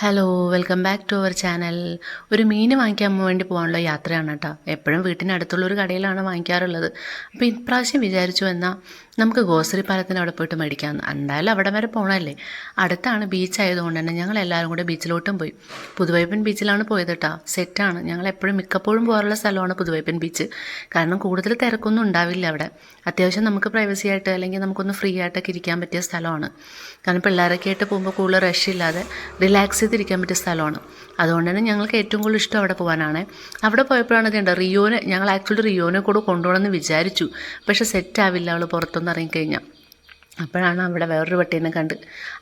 Hello welcome back to our channel ഒരു മീൻ വാങ്ങിക്കാൻ വേണ്ടി പോകാനുള്ള യാത്രയാണ് കേട്ടോ. എപ്പോഴും വീട്ടിനടുത്തുള്ള ഒരു കടയിലാണ് വാങ്ങിക്കാറുള്ളത്. അപ്പോൾ ഇപ്രാവശ്യം വിചാരിച്ചു എന്നാൽ നമുക്ക് ഗോസറി പാലത്തിന് അവിടെ പോയിട്ട് മേടിക്കാമെന്ന് എന്തായാലും അവിടെ വരെ പോകണമല്ലേ അടുത്താണ് ബീച്ച് ആയതുകൊണ്ട് തന്നെ ഞങ്ങൾ എല്ലാവരും കൂടെ ബീച്ചിലോട്ടും പോയി. പുതുവൈപ്പൻ ബീച്ചിലാണ് പോയത് കേട്ടോ. സെറ്റാണ് ഞങ്ങൾ എപ്പോഴും മിക്കപ്പോഴും പോകാറുള്ള സ്ഥലമാണ് പുതുവൈപ്പൻ ബീച്ച് കാരണം കൂടുതൽ തിരക്കൊന്നും ഉണ്ടാവില്ല അവിടെ. അത്യാവശ്യം നമുക്ക് പ്രൈവസി ആയിട്ട് അല്ലെങ്കിൽ നമുക്കൊന്ന് ഫ്രീ ആയിട്ടൊക്കെ ഇരിക്കാൻ പറ്റിയ സ്ഥലമാണ്. കാരണം പിള്ളേരൊക്കെ ആയിട്ട് പോകുമ്പോൾ കൂടുതൽ റഷ് ഇല്ലാതെ റിലാക്സ് ചെയ്തിരിക്കാൻ പറ്റിയ സ്ഥലമാണ്. അതുകൊണ്ട് തന്നെ ഞങ്ങൾക്ക് ഏറ്റവും കൂടുതൽ ഇഷ്ടം അവിടെ പോകാനാണ്. അവിടെ പോയപ്പോഴാണ് ഇതുണ്ട് റിയോനെ ഞങ്ങൾ ആക്ച്വലി റിയോനെ കൂടെ കൊണ്ടുപോകണമെന്ന് വിചാരിച്ചു. പക്ഷെ സെറ്റ് ആവില്ല അവൾ പുറത്തൊന്നും ഇറങ്ങിക്കഴിഞ്ഞാൽ അപ്പോഴാണ് അവിടെ വേറൊരു പട്ടീനെ കണ്ട്.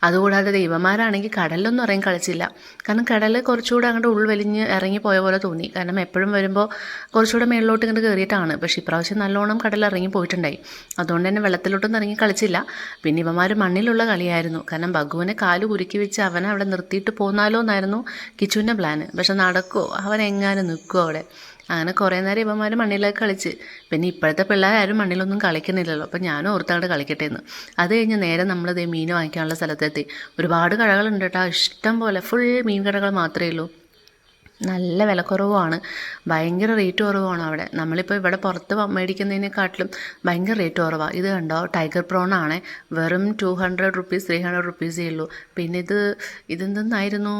അതുകൂടാതെ ദൈവമാരാണെങ്കിൽ കടലിലൊന്നും ഇറങ്ങി കളിച്ചില്ല. കാരണം കടൽ കുറച്ചുകൂടെ അങ്ങോട്ട് ഉൾവലിഞ്ഞ് ഇറങ്ങി പോയ പോലെ തോന്നി. കാരണം എപ്പോഴും വരുമ്പോൾ കുറച്ചുകൂടെ മേളിലോട്ട് ഇങ്ങോട്ട് കയറിയിട്ടാണ് പക്ഷേ ഇപ്രാവശ്യം നല്ലോണം കടൽ ഇറങ്ങി പോയിട്ടുണ്ടായി. അതുകൊണ്ട് തന്നെ വെള്ളത്തിലോട്ടൊന്നും ഇറങ്ങി കളിച്ചില്ല. പിന്നെ ഇവന്മാർ മണ്ണിലുള്ള കളിയായിരുന്നു. കാരണം ബഗുവിനെ കാൽ കുരുക്കി വെച്ച് അവനെ അവിടെ നിർത്തിയിട്ട് പോന്നാലോ എന്നായിരുന്നു കിച്ചുവിന്റെ പ്ലാന് പക്ഷെ നടക്കുമോ അവൻ എങ്ങാനും നിൽക്കുമോ അവിടെ? അങ്ങനെ കുറേ നേരം ഇവന്മാർ മണ്ണിലൊക്കെ കളിച്ച്. പിന്നെ ഇപ്പോഴത്തെ പിള്ളേരാരും മണ്ണിലൊന്നും കളിക്കുന്നില്ലല്ലോ. അപ്പം ഞാനും ഓർത്തങ്ങോട്ട് കളിക്കട്ടെ എന്ന് അത് കഴിഞ്ഞ് നേരെ നമ്മളിത് മീൻ വാങ്ങിക്കാനുള്ള സ്ഥലത്തെത്തി. ഒരുപാട് കടകളുണ്ട് കേട്ടോ. ഇഷ്ടം പോലെ. ഫുൾ മീൻ കടകൾ മാത്രമേ ഉള്ളൂ. നല്ല വിലക്കുറവുമാണ്. ഭയങ്കര റേറ്റ് കുറവാണ് അവിടെ. നമ്മളിപ്പോൾ ഇവിടെ പുറത്ത് മേടിക്കുന്നതിനെക്കാട്ടിലും ഭയങ്കര റേറ്റ് കുറവാണ് ഇത് കണ്ടോ? ടൈഗർ പ്രോൺ ആണ്. വെറും two hundred rupees three hundred റുപ്പീസേ ഉള്ളൂ പിന്നെ ഇത് ഇതെന്തെന്നായിരുന്നു?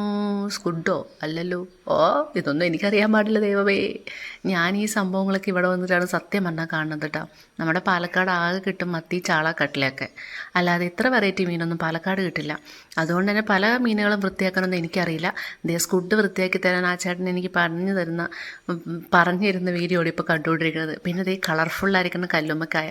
സ്കുഡോ അല്ലല്ലോ. ഓ ഇതൊന്നും എനിക്കറിയാൻ പാടില്ല ദൈവമേ. ഞാൻ ഈ സംഭവങ്ങളൊക്കെ ഇവിടെ വന്നിട്ടാണ് സത്യം പറഞ്ഞാൽ കാണുന്നത് കേട്ടോ നമ്മുടെ പാലക്കാട് ആകെ കിട്ടും മത്തി ചാള കട്ടിലൊക്കെ അല്ലാതെ ഇത്ര വെറൈറ്റി മീനൊന്നും പാലക്കാട് കിട്ടില്ല. അതുകൊണ്ട് തന്നെ പല മീനുകളും വൃത്തിയാക്കണമെന്ന് എനിക്കറിയില്ല. ദേ സ്കുഡ് വൃത്തിയാക്കി തരാൻ ആ ചേട്ടൻ എനിക്ക് പറഞ്ഞു തരുന്ന പറഞ്ഞിരുന്ന വീഡിയോ ഇപ്പോൾ കണ്ടുകൊണ്ടിരിക്കുന്നത്. പിന്നെ ദേ കളർഫുള്ളായിരിക്കുന്ന കല്ലുമ്മക്കായ.